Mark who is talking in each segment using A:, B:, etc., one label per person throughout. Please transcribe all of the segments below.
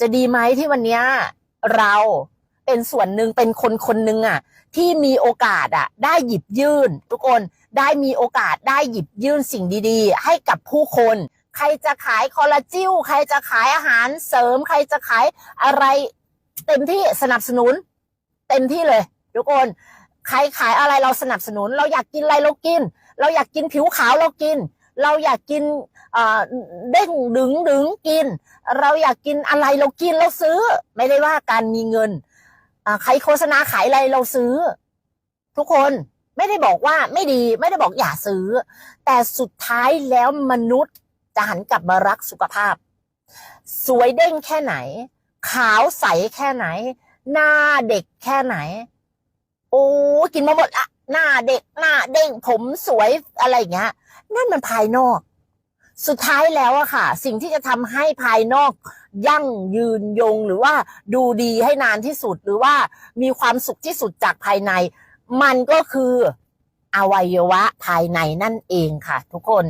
A: จะดีไหมที่วันนี้เราเป็นส่วนหนึ่งเป็นคนคนหนึ่งอะที่มีโอกาสอะได้หยิบยื่น ทุกคนได้มีโอกาสได้หยิบยื่นสิ่งดี ๆ ให้กับผู้คน ใครจะขายคอลลาจิลใครจะขายอาหารเสริม ใครจะขายอะไร เต็มที่สนับสนุน เต็มที่เลย ทุกคนใครขายอะไรเราสนับสนุน เราอยากกินอะไรเรากิน เราอยากกินผิวขาวเรากิน เราอยากกินเด้งดึงดึงกิน เราอยากกินอะไรเรากินเราซื้อ ไม่ได้ว่าการมีเงินใครโฆษณาขายอะไรเราซื้อ ทุกคนไม่ได้บอกว่าไม่ดีไม่ได้บอกอย่าซื้อ แต่สุดท้ายแล้วมนุษย์จะหันกลับมารักสุขภาพ สวยเด้งแค่ไหน ขาวใสแค่ไหน หน้าเด็กแค่ไหน โอ้กินมาหมดละ หน้าเด็กหน้าเด้งผมสวยอะไรอย่างเงี้ย นั่นมันภายนอก สุดท้ายแล้วอะค่ะ สิ่งที่จะทำให้ภายนอกยั่งยืนยงหรือว่าดูดีให้นานที่สุดหรือว่ามีความสุขที่สุดจากภายใน มันก็คืออวัยวะภายในนั่นเองค่ะ ทุกคน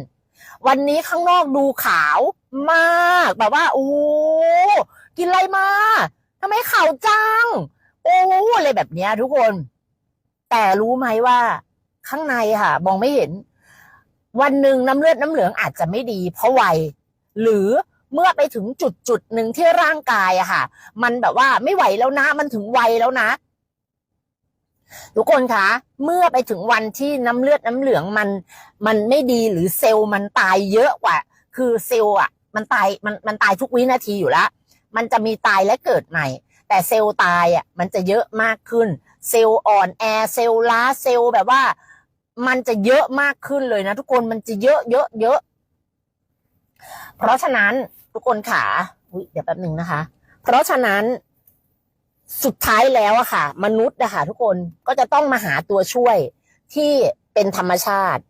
A: วันนี้ข้างนอกดูขาวมาก แบบว่าโอ้กินอะไรมาทำไมขาวจัง โอ้อะไรแบบเนี้ยทุกคน แต่รู้ไหมว่าข้างในค่ะ มองไม่เห็น วันหนึ่งน้ำเลือดน้ำเหลืองอาจจะไม่ดี เพราะวัยหรือเมื่อไปถึงจุดจุดหนึ่งที่ร่างกายอะค่ะ มันแบบว่าไม่ไหวแล้วนะ มันถึงวัยแล้วนะ ทุกคนคะ เมื่อไปถึงวันที่น้ำเลือดน้ำเหลืองมัน มันไม่ดีหรือเซลล์มันตายเยอะกว่า คือเซลล์อะมันตายมันมันตายทุกวินาทีอยู่แล้ว มันจะมีตายและเกิดใหม่ แต่เซลล์ตายอะมันจะเยอะมากขึ้น เซลล์อ่อนแอเซลล์ล้าเซลล์แบบว่า มันจะเยอะมากขึ้นเลยนะ ทุกคนมันจะเยอะเยอะเยอะ เพราะฉะนั้นทุกคนขาอุ๊ยเดี๋ยวแป๊บหนึ่งนะคะ เพราะฉะนั้นสุดท้ายแล้วอะค่ะ มนุษย์นะคะทุกคนก็จะต้องมาหาตัวช่วยที่เป็นธรรมชาติ